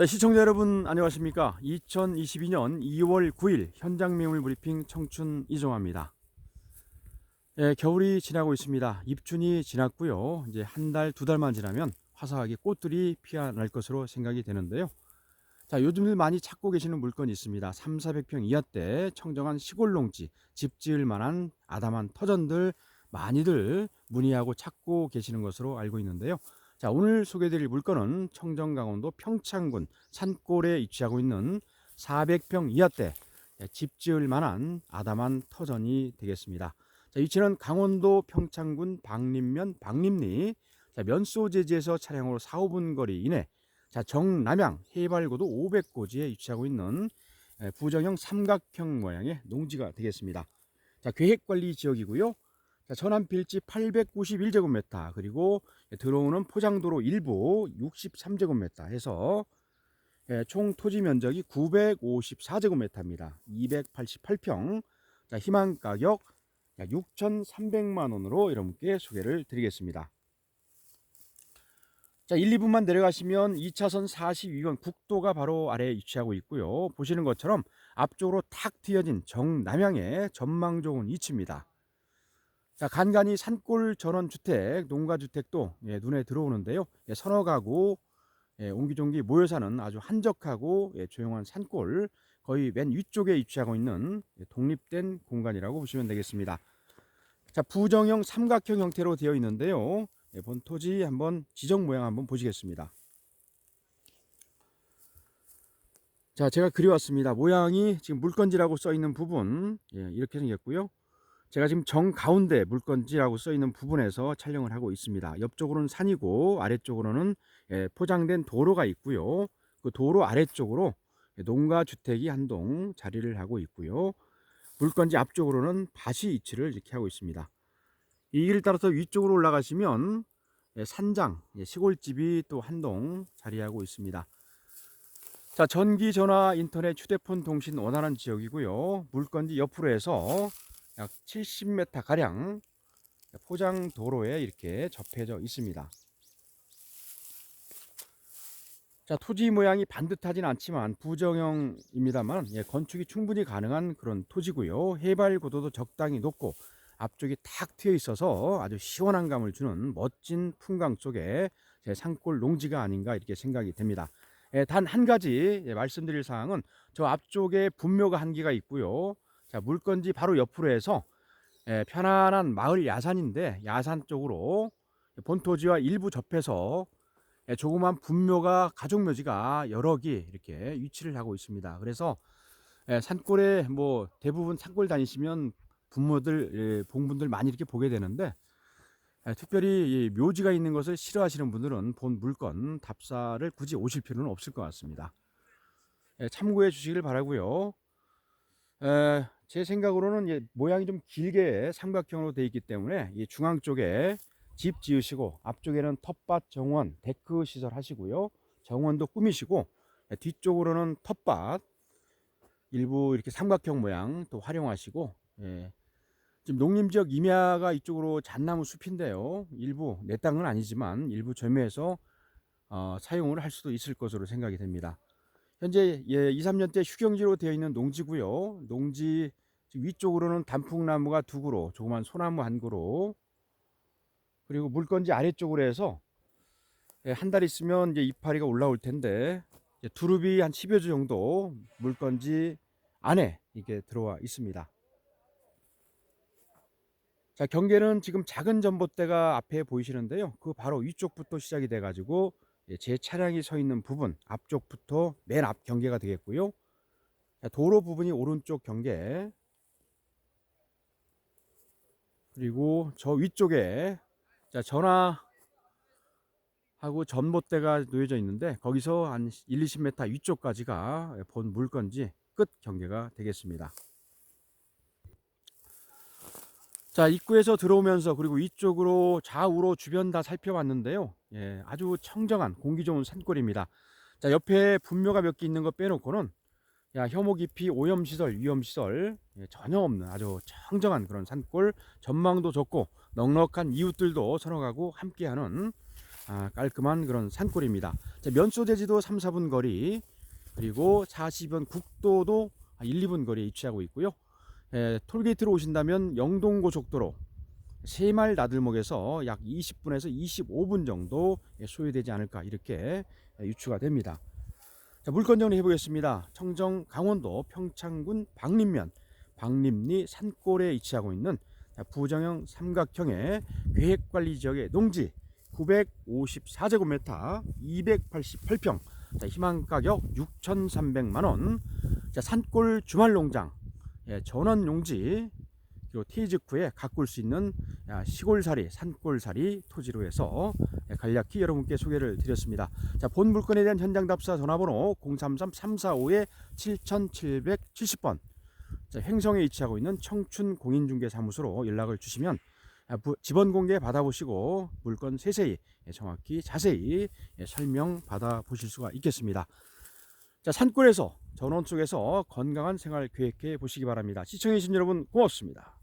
네, 시청자 여러분 안녕하십니까? 2022년 2월 9일 현장 매물 브리핑 청춘 이종화입니다. 예, 겨울이 지나고 있습니다. 입춘이 지났고요. 이제 한 달, 두 달만 지나면 화사하게 꽃들이 피어날 것으로 생각이 되는데요. 자, 요즘들 많이 찾고 계시는 물건이 있습니다. 3, 400평 이하대 청정한 시골 농지, 집 지을 만한 아담한 터전들 많이들 문의하고 찾고 계시는 것으로 알고 있는데요. 자, 오늘 소개드릴 물건은 청정 강원도 평창군 산골에 위치하고 있는 400평 이하대 집 지을 만한 아담한 터전이 되겠습니다. 자, 위치는 강원도 평창군 방림면 방림리 자, 면소재지에서 차량으로 4, 5분 거리 이내 자, 정남양 해발고도 500고지에 위치하고 있는 에, 부정형 삼각형 모양의 농지가 되겠습니다. 자, 계획관리 지역이고요. 자, 전남 필지 891제곱미터 그리고 들어오는 포장도로 일부 63제곱미터 해서 예, 총 토지 면적이 954제곱미터입니다. 288평. 자, 희망 가격 6,300만 원으로 여러분께 소개를 드리겠습니다. 자, 1, 2분만 내려가시면 2차선 42번 국도가 바로 아래에 위치하고 있고요. 보시는 것처럼 앞쪽으로 탁 트여진 정남향의 전망 좋은 위치입니다. 자, 간간히 산골 전원 주택, 농가 주택도 예, 눈에 들어오는데요. 예, 서너 가구 예, 옹기종기 모여 사는 아주 한적하고 예, 조용한 산골 거의 맨 위쪽에 위치하고 있는 예, 독립된 공간이라고 보시면 되겠습니다. 자, 부정형 삼각형 형태로 되어 있는데요. 예, 본 토지 한번 지정 모양 한번 보시겠습니다. 자, 제가 그려왔습니다. 모양이 지금 물건지라고 써 있는 부분 예, 이렇게 생겼고요. 제가 지금 정 가운데 물건지라고 써 있는 부분에서 촬영을 하고 있습니다. 옆쪽으로는 산이고 아래쪽으로는 예, 포장된 도로가 있고요. 그 도로 아래쪽으로 농가 주택이 한 동 자리를 하고 있고요. 물건지 앞쪽으로는 밭이 위치를 이렇게 하고 있습니다. 이 길을 따라서 위쪽으로 올라가시면 예, 산장 예, 시골집이 또 한 동 자리하고 있습니다. 자 전기 전화 인터넷 휴대폰 통신 원활한 지역이고요. 물건지 옆으로 해서 약 70m 가량 포장 도로에 이렇게 접해져 있습니다. 자 토지 모양이 반듯하진 않지만 부정형입니다만 예, 건축이 충분히 가능한 그런 토지고요. 해발 고도도 적당히 높고 앞쪽이 탁 트여 있어서 아주 시원한 감을 주는 멋진 풍광 속에 제 산골 농지가 아닌가 이렇게 생각이 됩니다. 예, 단 한 가지 예, 말씀드릴 사항은 저 앞쪽에 분묘가 한 개가 있고요. 자, 물건지 바로 옆으로 해서 예, 편안한 마을 야산인데 야산 쪽으로 본토지와 일부 접해서 예, 조그만 분묘가 가족 묘지가 여러 개 이렇게 위치를 하고 있습니다. 그래서 예, 산골에 뭐 대부분 산골 다니시면 분모들 예, 봉분들 많이 이렇게 보게 되는데 예, 특별히 이 묘지가 있는 것을 싫어하시는 분들은 본 물건 답사를 굳이 오실 필요는 없을 것 같습니다. 예, 참고해 주시길 바라고요. 에, 제 생각으로는 예, 모양이 좀 길게 삼각형으로 되어 있기 때문에 이 중앙 쪽에 집 지으시고 앞쪽에는 텃밭 정원 데크 시설 하시고요. 정원도 꾸미시고 예, 뒤쪽으로는 텃밭 일부 이렇게 삼각형 모양 또 활용하시고 예, 지금 농림지역 임야가 이쪽으로 잣나무 숲인데요. 일부 내 땅은 아니지만 일부 점유해서 어, 사용을 할 수도 있을 것으로 생각이 됩니다. 현재 예, 2, 3년대 휴경지로 되어 있는 농지고요. 농지 위쪽으로는 단풍나무가 두 그루, 조그만 소나무 한 그루, 그리고 물건지 아래쪽으로 해서 예, 한달 있으면 이제 이파리가 올라올 텐데 이제 두릅이 한 10여 주 정도 물건지 안에 이게 들어와 있습니다. 자, 경계는 지금 작은 전봇대가 앞에 보이시는데요. 그 바로 위쪽부터 시작이 돼 가지고 예, 제 차량이 서 있는 부분 앞쪽부터 맨 앞 경계가 되겠고요. 자, 도로 부분이 오른쪽 경계 그리고 저 위쪽에 자, 전화하고 전봇대가 놓여져 있는데 거기서 한 1, 20m 위쪽까지가 본 물건지 끝 경계가 되겠습니다. 자 입구에서 들어오면서 그리고 위쪽으로 좌우로 주변 다 살펴봤는데요. 예, 아주 청정한 공기 좋은 산골입니다. 자 옆에 분묘가 몇 개 있는 거 빼놓고는 야 혐오 깊이 오염 시설, 위험 시설 예, 전혀 없는 아주 청정한 그런 산골 전망도 좋고 넉넉한 이웃들도 서러가고 함께하는 아, 깔끔한 그런 산골입니다. 자, 면소대지도 3, 4분 거리 그리고 40연 국도도 1, 2분 거리에 위치하고 있고요. 에, 톨게이트로 오신다면 영동고속도로 세말 나들목에서 약 20분에서 25분 정도 소요되지 않을까 이렇게 유추가 됩니다. 자, 물건 정리 해 보겠습니다. 청정 강원도 평창군 박림면 박림리 산골에 위치하고 있는 자, 부정형 삼각형의 계획관리 지역의 농지 954제곱미터 288평 자, 희망 가격 6,300만 원. 자, 산골 주말 농장 예, 전원 용지 그리고 후에 가꿀 수 있는 야, 시골살이 산골살이 토지로 해서 예, 간략히 여러분께 소개를 드렸습니다. 자, 본 물건에 대한 현장 답사 전화번호 033-345-7770번 자, 횡성에 위치하고 있는 청춘 공인중개사무소로 연락을 주시면 지번 공개 받아보시고 물건 세세히 예, 정확히 자세히 예, 설명 받아보실 수가 있겠습니다. 자, 산골에서 전원 속에서 건강한 생활 계획해 보시기 바랍니다. 시청해주신 여러분 고맙습니다.